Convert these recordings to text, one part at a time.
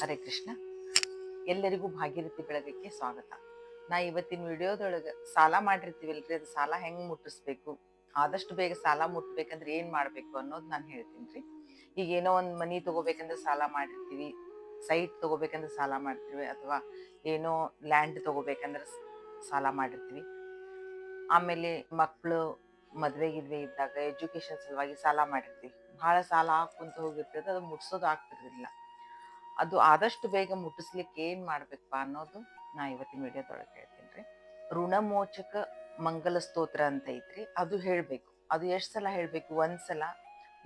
ಹರೇ ಕೃಷ್ಣ. ಎಲ್ಲರಿಗೂ ಭಾಗೀರಥಿ ಬೆಳಗಕ್ಕೆ ಸ್ವಾಗತ. ನಾ ಇವತ್ತಿನ ವಿಡಿಯೋದೊಳಗೆ ಸಾಲ ಮಾಡಿರ್ತೀವಲ್ರಿ, ಅದು ಸಾಲ ಹೆಂಗೆ ಮುಟ್ಟಿಸ್ಬೇಕು? ಆದಷ್ಟು ಬೇಗ ಸಾಲ ಮುಟ್ಬೇಕಂದ್ರೆ ಏನು ಮಾಡಬೇಕು ಅನ್ನೋದು ನಾನು ಹೇಳ್ತೀನಿ ರೀ ಈಗ ಏನೋ ಒಂದು ಮನಿ ತಗೋಬೇಕಂದ್ರೆ ಸಾಲ ಮಾಡಿರ್ತೀವಿ ಸೈಟ್ ತಗೋಬೇಕಂದ್ರೆ ಸಾಲ ಮಾಡ್ತೀವಿ, ಅಥವಾ ಏನೋ ಲ್ಯಾಂಡ್ ತಗೋಬೇಕಂದ್ರೆ ಸಾಲ ಮಾಡಿರ್ತೀವಿ. ಆಮೇಲೆ ಮಕ್ಕಳು ಮದುವೆ ಗಿದ್ವೆ ಇದ್ದಾಗ ಎಜುಕೇಶನ್ ಸಲುವಾಗಿ ಸಾಲ ಮಾಡಿರ್ತೀವಿ. ಭಾಳ ಸಾಲ ಹಾಕೊಂತ ಹೋಗಿರ್ತದೆ, ಅದು ಮುಟ್ಸೋದು ಆಗ್ತಿರ್ಲಿಲ್ಲ. ಅದು ಆದಷ್ಟು ಬೇಗ ಮುಟ್ಟಿಸ್ಲಿಕ್ಕೆ ಏನು ಮಾಡ್ಬೇಕಪ್ಪ ಅನ್ನೋದು ನಾ ಇವತ್ತಿನ ಮೀಡಿಯಾದೊಳಗೆ ಹೇಳ್ತೀನಿ ರೀ. ಋಣಮೋಚಕ ಮಂಗಲ ಸ್ತೋತ್ರ ಅಂತ ಐತ್ರಿ. ಅದು ಹೇಳಬೇಕು. ಅದು ಎಷ್ಟು ಸಲ ಹೇಳ್ಬೇಕು? ಒಂದು ಸಲ,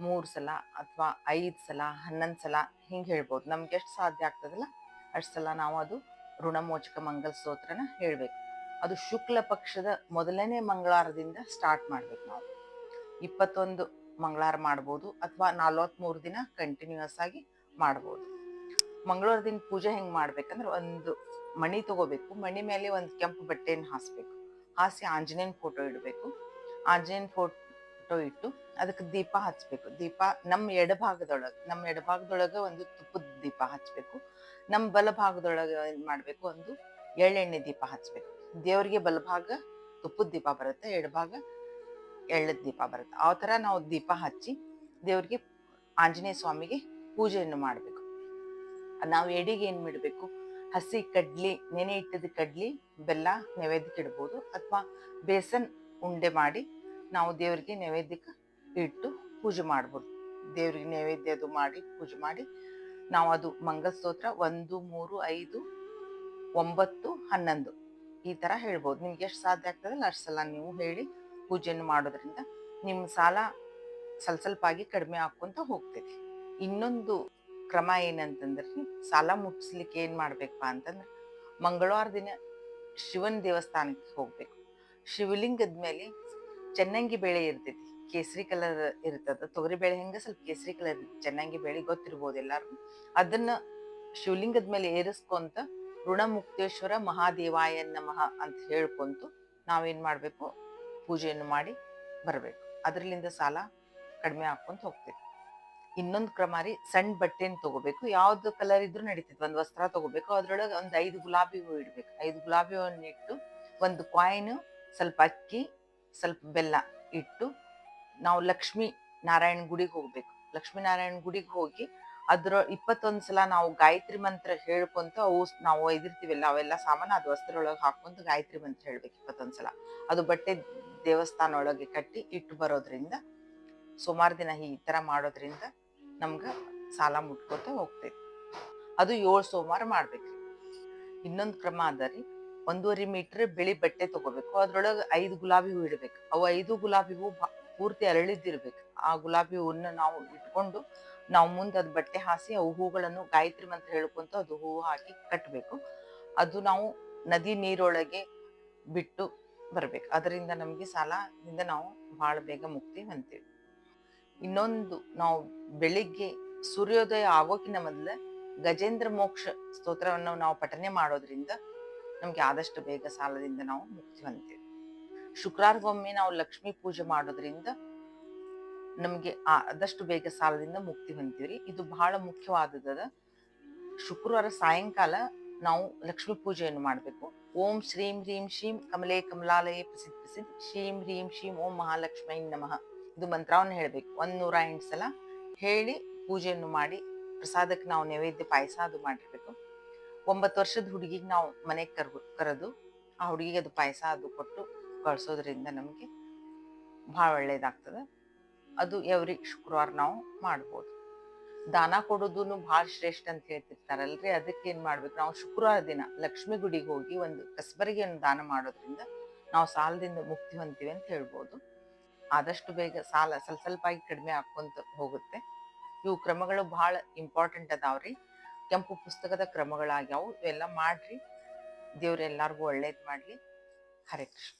ಮೂರು ಸಲ ಅಥವಾ ಐದು ಸಲ, ಹನ್ನೊಂದ್ ಸಲ ಹಿಂಗೆ ಹೇಳ್ಬೋದು. ನಮ್ಗೆ ಎಷ್ಟು ಸಾಧ್ಯ ಆಗ್ತದಲ್ಲ? ಅಷ್ಟು ಸಲ ನಾವು ಅದು ಋಣಮೋಚಕ ಮಂಗಲ ಸ್ತೋತ್ರನ ಹೇಳ್ಬೇಕು. ಅದು ಶುಕ್ಲ ಪಕ್ಷದ ಮೊದಲನೇ ಮಂಗಳಾರದಿಂದ ಸ್ಟಾರ್ಟ್ ಮಾಡ್ಬೇಕು ನಾವು. ಇಪ್ಪತ್ತೊಂದು ಮಂಗಳಾರ ಮಾಡ್ಬೋದು ಅಥವಾ ನಲ್ವತ್ಮೂರು ದಿನ ಕಂಟಿನ್ಯೂಸ್ ಆಗಿ ಮಾಡ್ಬೋದು. ಮಂಗಳವಾರ ದಿನ ಪೂಜೆ ಹೆಂಗ್ ಮಾಡ್ಬೇಕಂದ್ರೆ ಒಂದು ಮಣಿ ತಗೋಬೇಕು. ಮಣಿ ಮೇಲೆ ಒಂದು ಕೆಂಪು ಬಟ್ಟೆಯನ್ನು ಹಾಸ್ಬೇಕು. ಹಾಸಿ ಆಂಜನೇಯನ ಫೋಟೋ ಇಡಬೇಕು. ಆಂಜನೇಯನ ಫೋಟೋ ಇಟ್ಟು ಅದಕ್ಕೆ ದೀಪ ಹಚ್ಬೇಕು. ದೀಪ ನಮ್ಮ ಎಡಭಾಗದೊಳಗೆ ನಮ್ಮ ಎಡಭಾಗದೊಳಗೆ ಒಂದು ತುಪ್ಪದ ದೀಪ ಹಚ್ಬೇಕು. ನಮ್ಮ ಬಲಭಾಗದೊಳಗೆ ಏನ್ ಮಾಡಬೇಕು? ಒಂದು ಎಳ್ಳೆಣ್ಣೆ ದೀಪ ಹಚ್ಬೇಕು. ದೇವರಿಗೆ ಬಲಭಾಗ ತುಪ್ಪದ ದೀಪ ಬರುತ್ತೆ, ಎಡಭಾಗ ಎಳ್ಳದ ದೀಪ ಬರುತ್ತೆ. ಆ ಥರ ನಾವು ದೀಪ ಹಚ್ಚಿ ದೇವ್ರಿಗೆ ಆಂಜನೇಯ ಸ್ವಾಮಿಗೆ ಪೂಜೆಯನ್ನು ಮಾಡಬೇಕು. ನಾವು ಎಡಿಗೆ ಏನು ಬಿಡಬೇಕು ಹಸಿ ಕಡ್ಲಿ, ನೆನೆ ಇಟ್ಟದ ಕಡ್ಲಿ, ಬೆಲ್ಲ ನೈವೇದ್ಯಕ್ಕೆ ಇಡ್ಬೋದು ಅಥವಾ ಬೇಸನ್ ಉಂಡೆ ಮಾಡಿ ನಾವು ದೇವರಿಗೆ ನೈವೇದ್ಯಕ್ಕೆ ಇಟ್ಟು ಪೂಜೆ ಮಾಡ್ಬೋದು. ದೇವರಿಗೆ ನೈವೇದ್ಯ ಅದು ಮಾಡಿ, ಪೂಜೆ ಮಾಡಿ ನಾವು ಅದು ಮಂಗಸ್ತೋತ್ರ ಒಂದು, ಮೂರು, ಐದು, ಒಂಬತ್ತು, ಹನ್ನೊಂದು ಈ ಥರ ಹೇಳ್ಬೋದು. ನಿಮ್ಗೆ ಎಷ್ಟು ಸಾಧ್ಯ ಆಗ್ತದಲ್ಲ ಅಷ್ಟು ಸಲ ನೀವು ಹೇಳಿ ಪೂಜೆಯನ್ನು ಮಾಡೋದ್ರಿಂದ. ನಿಮ್ಮ ಸಾಲ ಸ್ವಲ್ಪ ಸ್ವಲ್ಪ ಆಗಿ ಕಡಿಮೆ ಆಕ್ಕೊಂತ ಹೋಗ್ತೈತಿ ಇನ್ನೊಂದು ಕ್ರಮ ಏನಂತಂದ್ರೆ ಸಾಲ ಮುಟ್ಸ್ಲಿಕ್ಕೆ ಏನು ಮಾಡ್ಬೇಕಪ್ಪ ಅಂತಂದ್ರೆ, ಮಂಗಳವಾರ ದಿನ ಶಿವನ ದೇವಸ್ಥಾನಕ್ಕೆ ಹೋಗ್ಬೇಕು. ಶಿವಲಿಂಗದ ಮೇಲೆ ಚೆನ್ನಂಗಿ ಬೇಳೆ ಇರ್ತೈತಿ, ಕೇಸರಿ ಕಲರ್ ಇರ್ತದ, ತೊಗರಿ ಬೇಳೆ ಹೆಂಗ ಸ್ವಲ್ಪ ಕೇಸರಿ ಕಲರ್ ಚೆನ್ನಂಗಿ ಬೇಳೆ ಗೊತ್ತಿರ್ಬೋದು ಎಲ್ಲಾರು ಅದನ್ನ ಶಿವಲಿಂಗದ ಮೇಲೆ ಏರಿಸ್ಕೊಂತ ಋಣಮುಕ್ತೇಶ್ವರ ಮಹಾದೇವಾಯ ನಮಃ ಅಂತ ಹೇಳ್ಕೊಂತು ನಾವೇನ್ ಮಾಡಬೇಕು, ಪೂಜೆಯನ್ನು ಮಾಡಿ ಬರಬೇಕು. ಅದರಲ್ಲಿಂದ ಸಾಲ ಕಡಿಮೆ ಹಾಕ್ಕೊಂತ ಹೋಗ್ತೈತಿ ಇನ್ನೊಂದು ಕ್ರಮಾರಿ ಸಣ್ಣ ಬಟ್ಟೆನ ತಗೋಬೇಕು. ಯಾವ್ದು ಕಲರ್ ಇದ್ರೂ ನಡೀತದೆ ಒಂದು ವಸ್ತ್ರ ತಗೋಬೇಕು. ಅದ್ರೊಳಗೆ ಒಂದು ಐದು ಗುಲಾಬಿ ಹೂವು ಇಡ್ಬೇಕು. ಐದು ಗುಲಾಬಿ ಹೂವನ್ನ ಇಟ್ಟು ಒಂದು ಕಾಯಿನ್ ಸ್ವಲ್ಪ ಅಕ್ಕಿ, ಸ್ವಲ್ಪ ಬೆಲ್ಲ ಇಟ್ಟು ನಾವು ಲಕ್ಷ್ಮೀ ನಾರಾಯಣ ಗುಡಿಗೆ ಹೋಗ್ಬೇಕು. ಲಕ್ಷ್ಮೀ ನಾರಾಯಣ ಗುಡಿಗೆ ಹೋಗಿ ಅದ್ರ ಇಪ್ಪತ್ತೊಂದು ಸಲ ನಾವು ಗಾಯತ್ರಿ ಮಂತ್ರ ಹೇಳ್ಕೊಂತ ಅವು ನಾವು ಒಯ್ದಿರ್ತೀವಲ್ಲ, ಅವೆಲ್ಲ ಸಾಮಾನು ಅದು ವಸ್ತ್ರೊಳಗೆ ಹಾಕೊಂತ ಗಾಯತ್ರಿ ಮಂತ್ರ ಹೇಳ್ಬೇಕು ಇಪ್ಪತ್ತೊಂದು ಸಲ. ಅದು ಬಟ್ಟೆ ದೇವಸ್ಥಾನ ಒಳಗೆ ಕಟ್ಟಿ ಇಟ್ಟು ಬರೋದ್ರಿಂದ, ಸುಮಾರು ದಿನ ಈ ತರ ಮಾಡೋದ್ರಿಂದ ನಮ್ಗ ಸಾಲ ಮುಟ್ಕೋತ ಹೋಗ್ತೈತಿ. ಅದು ಏಳು ಸೋಮವಾರ ಮಾಡ್ಬೇಕು ಇನ್ನೊಂದು ಕ್ರಮ ಅದ ರೀ, ಒಂದೂವರೆ ಮೀಟರ್ ಬಿಳಿ ಬಟ್ಟೆ ತಗೋಬೇಕು, ಅದ್ರೊಳಗೆ ಐದು ಗುಲಾಬಿ ಹೂ ಇಡ್ಬೇಕು. ಅವು ಐದು ಗುಲಾಬಿ ಹೂ ಪೂರ್ತಿ ಅರಳಿದ್ದಿರ್ಬೇಕು. ಆ ಗುಲಾಬಿ ಹೂವನ್ನ ನಾವು ಇಟ್ಕೊಂಡು, ನಾವು ಮುಂದೆ ಅದು ಬಟ್ಟೆ ಹಾಸಿ ಅವು ಹೂಗಳನ್ನು ಗಾಯತ್ರಿ ಮಂತ್ರ ಹೇಳ್ಕೊಂತ ಅದು ಹೂವು ಹಾಕಿ ಕಟ್ಟಬೇಕು ಅದು ನಾವು ನದಿ ನೀರೊಳಗೆ ಬಿಟ್ಟು ಬರ್ಬೇಕು. ಅದರಿಂದ ನಮಗೆ ಸಾಲದಿಂದ ನಾವು ಬಹಳ ಬೇಗ ಮುಕ್ತಿ ಹೊಂತೀವಿ ಇನ್ನೊಂದು ನಾವು ಬೆಳಿಗ್ಗೆ ಸೂರ್ಯೋದಯ ಆಗೋಕಿನ ಮೊದಲು ಗಜೇಂದ್ರ ಮೋಕ್ಷ ಸ್ತೋತ್ರವನ್ನು ನಾವು ಪಠನೆ ಮಾಡೋದ್ರಿಂದ ನಮ್ಗೆ ಆದಷ್ಟು ಬೇಗ ಸಾಲದಿಂದ ನಾವು ಮುಕ್ತಿ ಹೊಂದ್ತೀವಿ. ಶುಕ್ರವಾರಗೊಮ್ಮೆ ನಾವು ಲಕ್ಷ್ಮಿ ಪೂಜೆ ಮಾಡೋದ್ರಿಂದ ನಮ್ಗೆ ಆದಷ್ಟು ಬೇಗ ಸಾಲದಿಂದ ಮುಕ್ತಿ ಹೊಂತೀವ್ರಿ ಇದು ಬಹಳ ಮುಖ್ಯವಾದದ ಶುಕ್ರವಾರ ಸಾಯಂಕಾಲ ನಾವು ಲಕ್ಷ್ಮಿ ಪೂಜೆಯನ್ನು ಮಾಡಬೇಕು. ಓಂ ಶ್ರೀಂ ಹ್ರೀಂ ಶ್ರೀಂ ಕಮಲೇ ಕಮಲಾಲಯ ಪ್ರಸಿದ್ಧ ಪ್ರಸಿದ್ಧ. ಶ್ರೀಂ ಹ್ರೀಂ ಶ್ರೀಂ ಓಂ ಮಹಾಲಕ್ಷ್ಮೈ ನಮಃ. ಇದು ಮಂತ್ರವನ್ನು ಹೇಳಬೇಕು. ಒಂದು ನೂರ ಎಂಟು ಸಲ ಹೇಳಿ ಪೂಜೆಯನ್ನು ಮಾಡಿ, ಪ್ರಸಾದಕ್ಕೆ ನಾವು ನೈವೇದ್ಯ ಪಾಯಸ ಅದು ಮಾಡಿರ್ಬೇಕು. ಒಂಬತ್ತು ವರ್ಷದ ಹುಡುಗಿಗೆ ನಾವು ಮನೆಗೆ ಕರ್ ಕರೆದು ಆ ಹುಡುಗಿಗೆ ಅದು ಪಾಯಸ ಅದು ಕೊಟ್ಟು ಕಳಿಸೋದ್ರಿಂದ ನಮಗೆ ಭಾಳ ಒಳ್ಳೇದಾಗ್ತದೆ. ಅದು ಎವ್ರಿ ಶುಕ್ರವಾರ ನಾವು ಮಾಡ್ಬೋದು. ದಾನ ಕೊಡೋದು ಭಾಳ ಶ್ರೇಷ್ಠ ಅಂತ ಹೇಳ್ತಿರ್ತಾರಲ್ರಿ. ಅದಕ್ಕೆ ಏನು ಮಾಡ್ಬೇಕು? ನಾವು ಶುಕ್ರವಾರ ದಿನ ಲಕ್ಷ್ಮಿ ಗುಡಿಗೆ ಹೋಗಿ ಒಂದು ಕಸ್ಬರಿಗೆಯನ್ನು ದಾನ ಮಾಡೋದ್ರಿಂದ ನಾವು ಸಾಲದಿಂದ ಮುಕ್ತಿ ಹೊಂತೀವಿ ಅಂತ ಹೇಳ್ಬೋದು. ಆದಷ್ಟು ಬೇಗ ಸಾಲ ಸ್ವಲ್ಪ ಸ್ವಲ್ಪ ಕಡಿಮೆ ಆಕೊಂತ ಹೋಗುತ್ತೆ. ಇವು ಕ್ರಮಗಳು ಬಹಳ ಇಂಪಾರ್ಟೆಂಟ್ ಅದಾವ್ರಿ. ಕೆಂಪು ಪುಸ್ತಕದ ಕ್ರಮಗಳಾಗ್ಯಾವು. ಇವೆಲ್ಲ ಮಾಡ್ರಿ. ದೇವ್ರ ಎಲ್ಲಾರ್ಗೂ ಒಳ್ಳೇದ್ ಮಾಡ್ಲಿ. ಹರೇ ಕೃಷ್ಣ.